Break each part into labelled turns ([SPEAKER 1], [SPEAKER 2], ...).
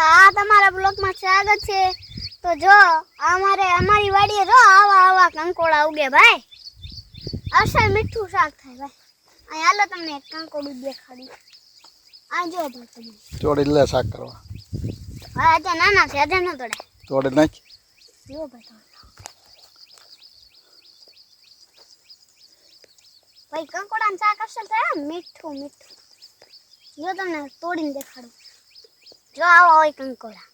[SPEAKER 1] તો આ તમારા બ્લોકમાં સ્વાગત છે. તો જો અમારે અમારી વાડીએ જો આવા આવા કંકોડા ઉગે ભાઈ. અસલ મીઠું શાક થાય ભાઈ. અહીં હાલો તમને એક કંકોડું દેખાડી. આ જો ભાઈ તમે.
[SPEAKER 2] ચોડી લે શાક કરવા.
[SPEAKER 1] હા આજે નાના છે આજે ન તોડે.
[SPEAKER 2] તોડે નાખ.
[SPEAKER 1] જો ભાઈ ભાઈ કંકોડાનું શાક અસલ થાય મીઠું મીઠું. જો તમને તોડીને દેખાડું. જો આવો હોય કંકોડા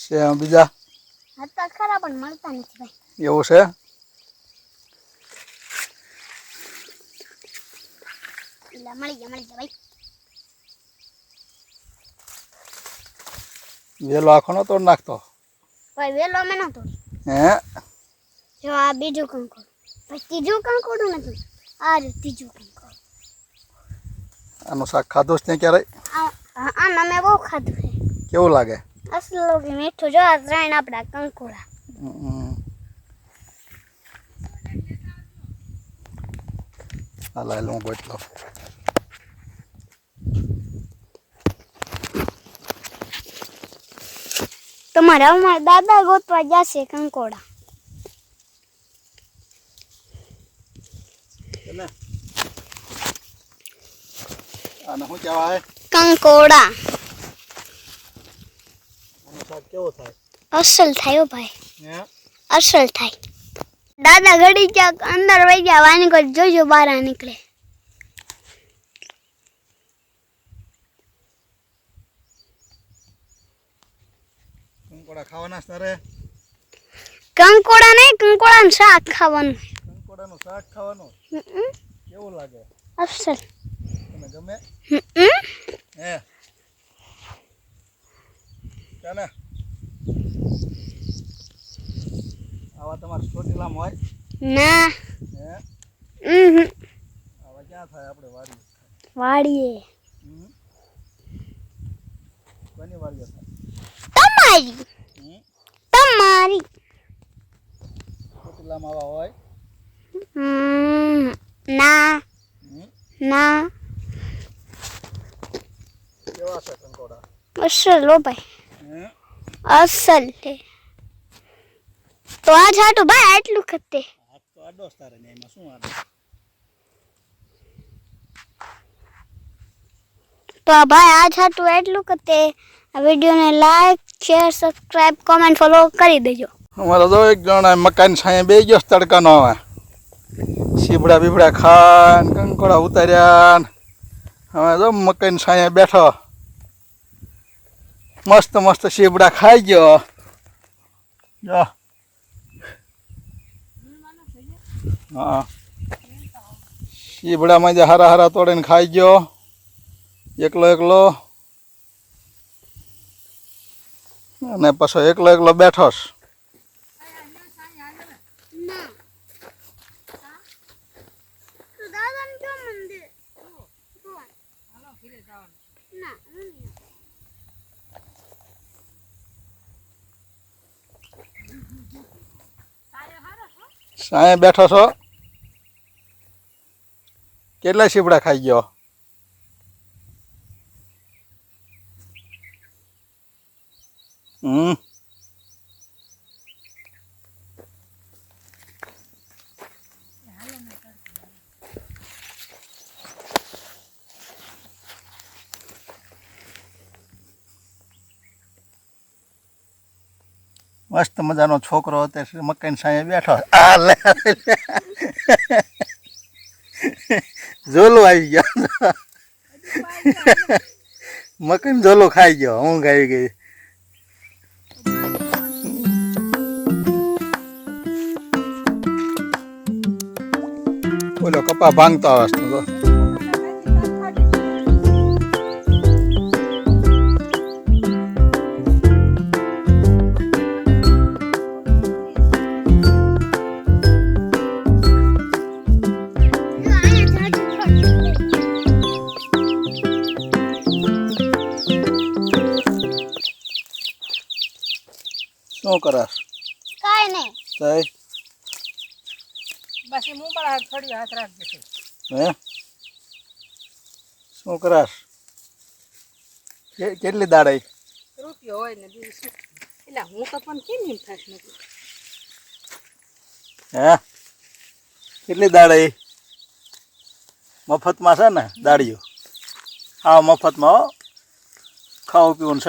[SPEAKER 2] છે બીજા
[SPEAKER 1] હતા ખરા પણ મળતા નથી ભાઈ
[SPEAKER 2] એવું છે
[SPEAKER 1] મળી ગયા મળી ગયા ભાઈ
[SPEAKER 2] વેલો આખો નો તોડ નાખતો
[SPEAKER 1] ભાઈ વેલો અમે નતો તોડી
[SPEAKER 2] હે
[SPEAKER 1] જો આ બીજું કંકોડું પછી ત્રીજું કંકોડું નથી આ ત્રીજું કંકોડું
[SPEAKER 2] આનું શાક ખાધું છે ત્યાં ક્યારે
[SPEAKER 1] આ આ- આને મેં બહુ ખાધું છે.
[SPEAKER 2] કેવું લાગે?
[SPEAKER 1] અસલો કે મીઠું જો આ ત્રણ આપણા કંકોડા.
[SPEAKER 2] હમ. હાલ હાલ હું ગોટલો
[SPEAKER 1] તમારે અમારા દાદા ગોતવા જશે કંકોડા.
[SPEAKER 2] આને શું કહેવાય?
[SPEAKER 1] કંકોડા.
[SPEAKER 2] આનું શાક કેવું થાય?
[SPEAKER 1] અસલ થાય હો ભાઈ.
[SPEAKER 2] હે?
[SPEAKER 1] અસલ થાય. દાદા ઘડી ક્યાંક અંદર વહી ગયા વાની કોઈ જોજો બહાર નીકળે.
[SPEAKER 2] કંકોડા ખાવાના છે તારે?
[SPEAKER 1] કંકોડા નહીં કંકોડાનું શાક ખાવાનું.
[SPEAKER 2] કંકોડાનું શાક ખાવાનું?
[SPEAKER 1] હમ,
[SPEAKER 2] કેવું લાગે?
[SPEAKER 1] અસલ.
[SPEAKER 2] તને ગમે? હે. ચાલે. આવા તમારે ચોટીલામાં હોય.
[SPEAKER 1] ના.
[SPEAKER 2] હે? આવા ક્યાં થાય આપણે વાડી
[SPEAKER 1] વાડીએ.
[SPEAKER 2] હમ. કોની વાડીએ થાય?
[SPEAKER 1] તમારી. તમારી.
[SPEAKER 2] ચોટીલામાં આવા હોય?
[SPEAKER 1] ના. ના.
[SPEAKER 2] કેવા છે કંકોડા
[SPEAKER 1] અસલ હો ભાઈ
[SPEAKER 2] હે
[SPEAKER 1] અસલ છે તો આ છાટું ભાઈ આટલું ખતે
[SPEAKER 2] હાથ તો આડો જ તારે ને એમાં શું આડો
[SPEAKER 1] તો આ ભાઈ આ છાટું એટલું ખતે આ વિડીયોને like share subscribe comment follow કરી દેજો
[SPEAKER 2] અમારે તો એક જણા મકાન છાંયે બે ગયો છે તડકાનો હવે સીબડા બીબડા ખાન કંકોડા ઉતાર્યા ને હવે જો મકાન છાંયે બેઠો મસ્ત મસ્ત શેબડા ખાઈ ગયો. જો. હા. સીબડામાં જે હારા હારા તોડીને ખાઈ ગયો. એકલો એકલો. અને પાછો એકલો એકલો બેઠો છે. સાંય બેઠો છો? કેટલા શીપડા ખાઈ ગયો? હમ. મસ્ત મજાનો છોકરો અત્યારે મકાઈ સાંજે બેઠો. ઝોલો આવી ગયો. મકાઈ ઝોલો ખાઈ ગયો, ઊંઘ આવી ગઈ. ઓલો કપા ભાંગતો આવે તો. શું કરાશ
[SPEAKER 1] કાઈ નહીં.
[SPEAKER 2] તઈ?
[SPEAKER 3] બસ હું પણ થોડી હાથ રાખજે
[SPEAKER 2] હે? શું કરાશ કેટલી દાડાઈ?
[SPEAKER 3] રૂપિયો હોય ને દિવસ. એટલે હું તો પણ કેમ એમ થાશ નથી?
[SPEAKER 2] હે? કેટલી દાડાઈ? મફતમાં છે ને દાડીઓ? હા મફતમાં હો. ખાવું પીવું ને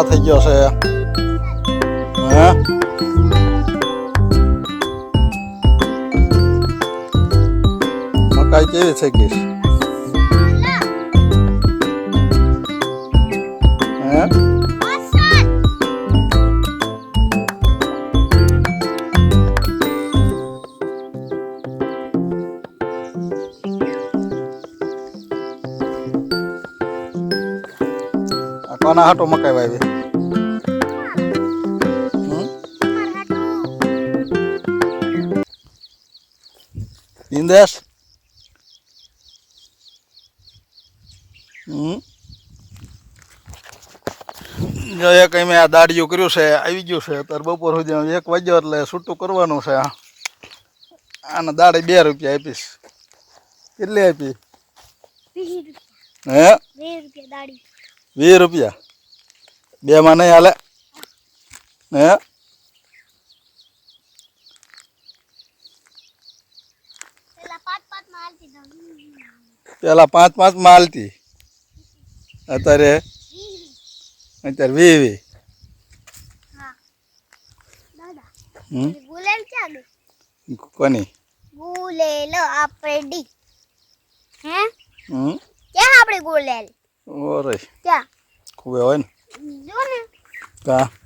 [SPEAKER 2] સડી થઈ ગયો છે હે મકાઈ કેવી છે? હે કોના હાટો મકાઈ વાવી હમ? નિંદેશ હમ? જો એક મેં આ દાડિયું કર્યું છે આવી ગયું છે અત્યારે બપોર સુધી એક વાગ્યો એટલે છૂટું કરવાનું છે. આને દાડે બે રૂપિયા આપીશ. કેટલી આપી? હે? વીસ રૂપિયા? બે માં નહીં હાલે. ને
[SPEAKER 1] પેલા પાંચ પાંચમાં હાલતી
[SPEAKER 2] પેલા પાંચ પાંચમાં અત્યારે અત્યારે વી વી. કોની?
[SPEAKER 1] ગુલેલ આપણી હે? ક્યાં આપણી ગુલેલ
[SPEAKER 2] ઓરે.
[SPEAKER 1] ક્યાં?
[SPEAKER 2] ખૂબે હોય ને.
[SPEAKER 1] જો ને
[SPEAKER 2] કા